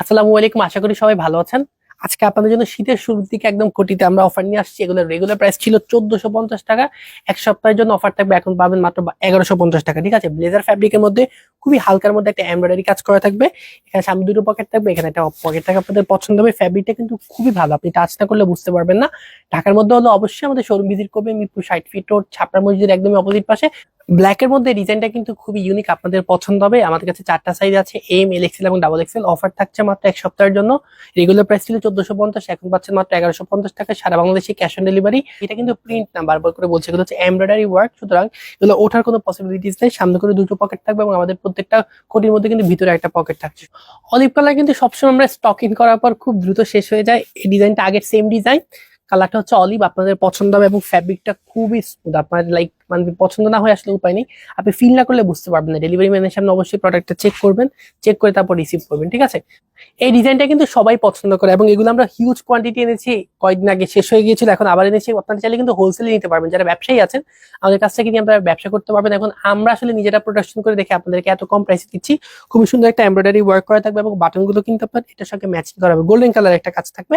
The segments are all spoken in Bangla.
আসসালামু আলাইকুম, আশা করি সবাই ভালো আছেন। আজকে আপনাদের জন্য শীতের শুরুর দিকে একদম কোটিতে আমরা অফার নিয়ে আসছি। এগুলোর রেগুলার প্রাইস ছিল চোদ্দশো পঞ্চাশ টাকা। এক সপ্তাহের জন্য অফার থাকবে, এখন পাবেন মাত্র এগারোশো পঞ্চাশ টাকা, ঠিক আছে? ব্লেজার ফ্যাব্রিকের মধ্যে খুবই হালকার মধ্যে একটা এমব্রয়ডারি কাজ করা থাকবে। এখানে সামনে দুটো পকেট থাকবে, এখানে একটা পকেট থাকবে। আপনাদের পছন্দ হবে ফ্যাব্রিকটা কিন্তু খুবই ভালো, আপনি টাচ না করলে বুঝতে পারবেন না। ঢাকার মধ্যে হলো অবশ্যই আমাদের শোরুম ভিজিট করবে মিরপুর ষাট ফিট রোড ছাপড়া মসজিদের একদমই অপোজিট পাশে। ব্ল্যাকের মধ্যে ডিজাইনটা কিন্তু খুবই ইউনিক আপনাদের পছন্দ হবে। আমাদের কাছে চারটা সাইজ আছে এম এল এক্সেল এবং ডাবল এক্সেল অফার থাকছে মাত্র এক সপ্তাহের জন্য। রেগুলার প্রাইস ছিল চোদ্দশো পঞ্চাশ, এখন পাচ্ছেন মাত্র এগারোশো পঞ্চাশ টাকা সারা বাংলাদেশে ক্যাশ অন ডেলিভারি এটা কিন্তু প্রিন্ট না বারবার করে বলছে। এগুলো হচ্ছে এমব্রয়ডারি ওয়ার্ক সুতরাং এগুলো ওঠার কোনো পসিবিলিটিস নেই। সামনে করে দুটো পকেট থাকবে এবং আমাদের প্রত্যেকটা কোটির মধ্যে কিন্তু ভিতরে একটা পকেট থাকছে। অলিভ কালার কিন্তু সবসময় আমরা স্টক ইন করার পর খুব দ্রুত শেষ হয়ে যায়। এই ডিজাইনটা আগের সেম ডিজাইন কালারটা হচ্ছে অলিভ, আপনাদের পছন্দ হবে এবং ফ্যাব্রিকটা খুবই স্মুথ আপনার লাইক মানে পছন্দ না হয় আসলে উপায় নেই। আপনি ফিল না করলে বুঝতে পারবেন না। ডেলিভারি ম্যানের সামনে অবশ্যই প্রোডাক্টটা চেক করবেন চেক করে তারপর রিসিভ করবেন, ঠিক আছে? এই ডিজাইনটা কিন্তু সবাই পছন্দ করে এবং এগুলো আমরা হিউজ কোয়ান্টিটি এনেছি। কয়েকদিন আগে শেষ হয়ে গিয়েছিল, এখন আবার এনেছি। আপনারা চাইলে কিন্তু হোলসেলে নিতে পারবেন। যারা ব্যবসায়ী আছেন, আমাদের কাছ থেকে নিয়ে আপনারা ব্যবসা করতে পারবেন। এখন আমরা আসলে নিজেরা প্রোডাকশন করে দেখে আপনাদেরকে এত কম প্রাইসে দিচ্ছি। খুবই সুন্দর একটা এমব্রয়ডারি ওয়ার্ক করা থাকবে এবং বাটনগুলো কিন্তু আপনার এটার সঙ্গে ম্যাচিং করা হবে। গোল্ডেন কালার একটা কাজ থাকবে।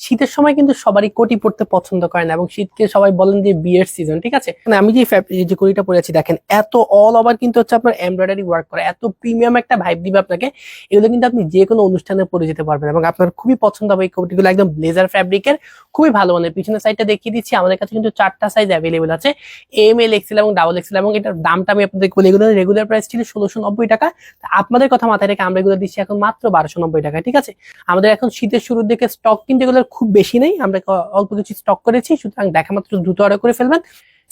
শীতের সময় কিন্তু সবারই কোটি পড়তে পছন্দ করে না, এবং শীতকে সবাই বলেন যে বিয়ের সিজন ঠিক আছে? মানে আমি যে কোটিটা পরেছি দেখেন, এত অল ওভার কিন্তু হচ্ছে আপনার এমব্রয়ডারি ওয়ার্ক করা, এত প্রিমিয়াম একটা ভাইব দিবে আপনাকে, এগুলো কিন্তু আপনি যে কোনো অনুষ্ঠানে পরে যেতে পারবেন, এবং আপনার খুবই পছন্দ হবে এই কোটিগুলো একদম ব্লেজার ফ্যাব্রিকের খুবই ভালো মানে পিছনের সাইডটা দেখিয়ে দিচ্ছি, আমাদের কাছে কিন্তু চারটা সাইজ অ্যাভেলেবেল আছে এম এল এক্সেল এবং ডাবল এক্সেল এবং এটার দামটা আমি আপনাদেরকে বলি এগুলো রেগুলার প্রাইস ছিল ষোলোশো নব্বই টাকা আপনাদের কথা মাথায় রেখে আমরা এগুলো দিচ্ছি এখন মাত্র বারোশো নব্বই টাকা ঠিক আছে? আমাদের এখন শীতের শুরুর দিকে স্টক কিন্তু এগুলোর খুব বেশি নেই। আমরা অল্প কিছু স্টক করেছি, সুতরাং দেখা মাত্র দ্রুত অর্ডার করে ফেলবেন।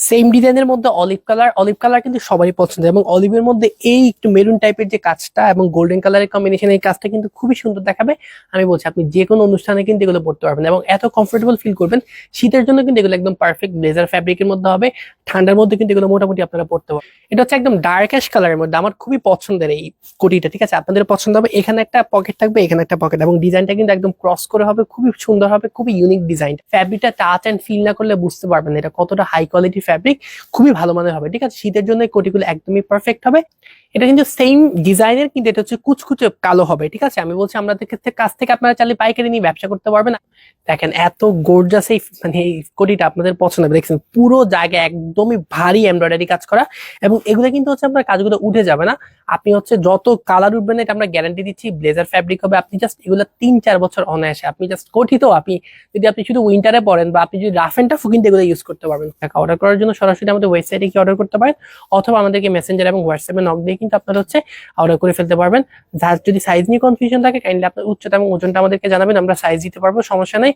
সেম ডিজাইনের মধ্যে অলিভ কালার অলিভ কালার কিন্তু সবারই পছন্দ এবং অলিভের মধ্যে এই একটু মেরুন টাইপের যে কাজটা এবং গোল্ডেন কালারের কম্বিনেশন এই কাজটা কিন্তু খুবই সুন্দর দেখাবে। আমি বলছি, আপনি যে কোনো অনুষ্ঠানে কিন্তু এগুলো পড়তে পারবেন এবং এত কমফোর্টেবল ফিল করবেন, শীতের জন্য কিন্তু এগুলো একদম পারফেক্ট ব্লেজার ফ্যাব্রিকের মধ্যে হবে, ঠান্ডার মধ্যে কিন্তু এগুলো মোটামুটি আপনারা পড়তে পারবেন। এটা হচ্ছে একদম ডার্ক অ্যাশ কালারের মধ্যে, আমার খুবই পছন্দের এই কোটিটা, ঠিক আছে? আপনাদের পছন্দ হবে, এখানে একটা পকেট থাকবে, এখানে একটা পকেট এবং ডিজাইনটা কিন্তু একদম ক্রস করে হবে, খুবই সুন্দর হবে, খুবই ইউনিক ডিজাইন ফ্যাব্রিকটা টাচ অ্যান্ড ফিল না করলে বুঝতে পারবেন এটা কতটা হাই কোয়ালিটি ফ্যাব্রিক খুবই ভালো মানের হবে, ঠিক আছে? শীতের জন্য কোটিগুলো একদমই পারফেক্ট হবে। এটা কিন্তু সেম ডিজাইনের কিন্তু এটা হচ্ছে কুচকুচে কালো হবে, ঠিক আছে? আমি বলছি আমাদের ক্ষেত্রে কাছ থেকে আপনারা চালিয়ে পাইকারি নিয়ে ব্যবসা করতে পারবেন। দেখেন, এত গোর্জাস এই মানে এই কোটিটা আপনাদের পছন্দ হবে। দেখছেন, পুরো জায়গায় একদমই ভারী এমব্রয়ডারি কাজ করা এবং এগুলো কিন্তু হচ্ছে আপনার কাজগুলো উঠে যাবে না। আপনি হচ্ছে যত কালার উঠবেন এটা আমরা গ্যারান্টি দিচ্ছি ব্লেজার ফ্যাব্রিক হবে। আপনি জাস্ট এগুলো তিন চার বছর অনায়াসে, আপনি জাস্ট কঠিত আপনি যদি আপনি শুধু উইন্টারে পরেন বা আপনি যদি রাফ এন্ড টাফ কিন্তু এগুলো ইউজ করতে পারবেন। টাকা অর্ডার করার জন্য সরাসরি আমাদের ওয়েবসাইটে কি অর্ডার করতে পারেন, অথবা আমাদেরকে মেসেঞ্জার এবং হোয়াটসঅ্যাপে নক দিয়ে কিন্তু আপনারা হচ্ছে অর্ডার করে ফেলতে পারবেন। যার যদি সাইজ নিয়ে কনফিউশন থাকে কাইন্ডলি আপনার উচ্চতা এবং ওজনটা আমাদেরকে জানাবেন, আমরা সাইজ দিতে পারব, সমস্যা নেই।